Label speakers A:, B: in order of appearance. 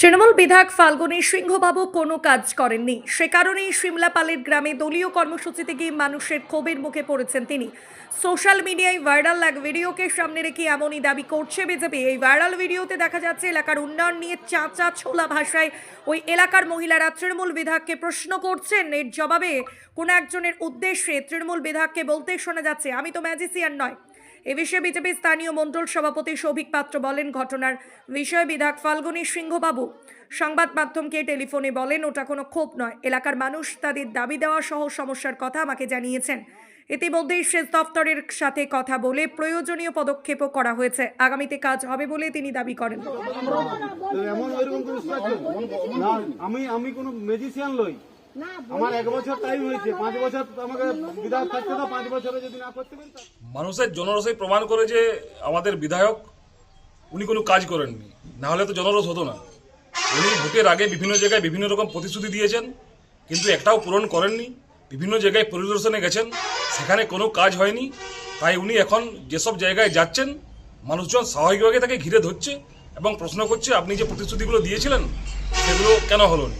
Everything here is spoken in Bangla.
A: তৃণমূল বিধায়ক ফাল্গুনী সিংহবাবু কোনো কাজ করেননি। সে কারণেই সিমলাপালের গ্রামে দলীয় কর্মসূচিতে গিয়ে মানুষের ক্ষোভের মুখে পড়েছেন তিনি। সোশ্যাল মিডিয়ায় ভাইরাল এক ভিডিওকে সামনে রেখে এমনই দাবি করছে বিজেপি। এই ভাইরাল ভিডিওতে দেখা যাচ্ছে এলাকার উন্নয়ন নিয়ে চাঁচা ছোলা ভাষায় ওই এলাকার মহিলারা তৃণমূল বিধায়ককে প্রশ্ন করছেন। এর জবাবে কোনো একজনের উদ্দেশ্যে তৃণমূল বিধায়ককে বলতে শোনা যাচ্ছে, আমি তো ম্যাজিসিয়ান নয়। এ বিষয়ে বিজেপি স্থানীয় মণ্ডল সভাপতি সৌভিক পাত্র বলেন, ঘটনার বিষয়ে বিধায়ক ফাল্গুনী সিংহবাবু সংবাদ মাধ্যমকে টেলিফোনে বলেন, ওটা কোনো ক্ষোভ নয়। এলাকার মানুষ তাদের দাবি দেওয়া সহ সমস্যার কথা আমাকে জানিয়েছেন। ইতিমধ্যেই সেচ দফতরের সাথে কথা বলে প্রয়োজনীয় পদক্ষেপও করা হয়েছে। আগামীতে কাজ হবে বলে তিনি দাবি করেন।
B: আমি আমি কোনো লই আমার এক বছর টাইম হয়েছে পাঁচ বছর আমাকে বিধায়ক থাকতে দাও পাঁচ বছরে যদি না করতে পারি
C: মানুষের জনরসই প্রমাণ করে যে আমাদের বিধায়ক উনি কোনো কাজ করেননি। না হলে তো জনরস হতো না। উনি ভোটের আগে বিভিন্ন জায়গায় বিভিন্ন রকম প্রতিশ্রুতি দিয়েছেন কিন্তু একটাও পূরণ করেননি বিভিন্ন জায়গায় পরিদর্শনে গেছেন সেখানে কোনো কাজ হয়নি। তাই উনি এখন যেসব জায়গায় যাচ্ছেন মানুষজন স্বাভাবিকভাবে তাকে ঘিরে ধরছে এবং প্রশ্ন করছে আপনি যে প্রতিশ্রুতিগুলো দিয়েছিলেন সেগুলো কেন হলো না?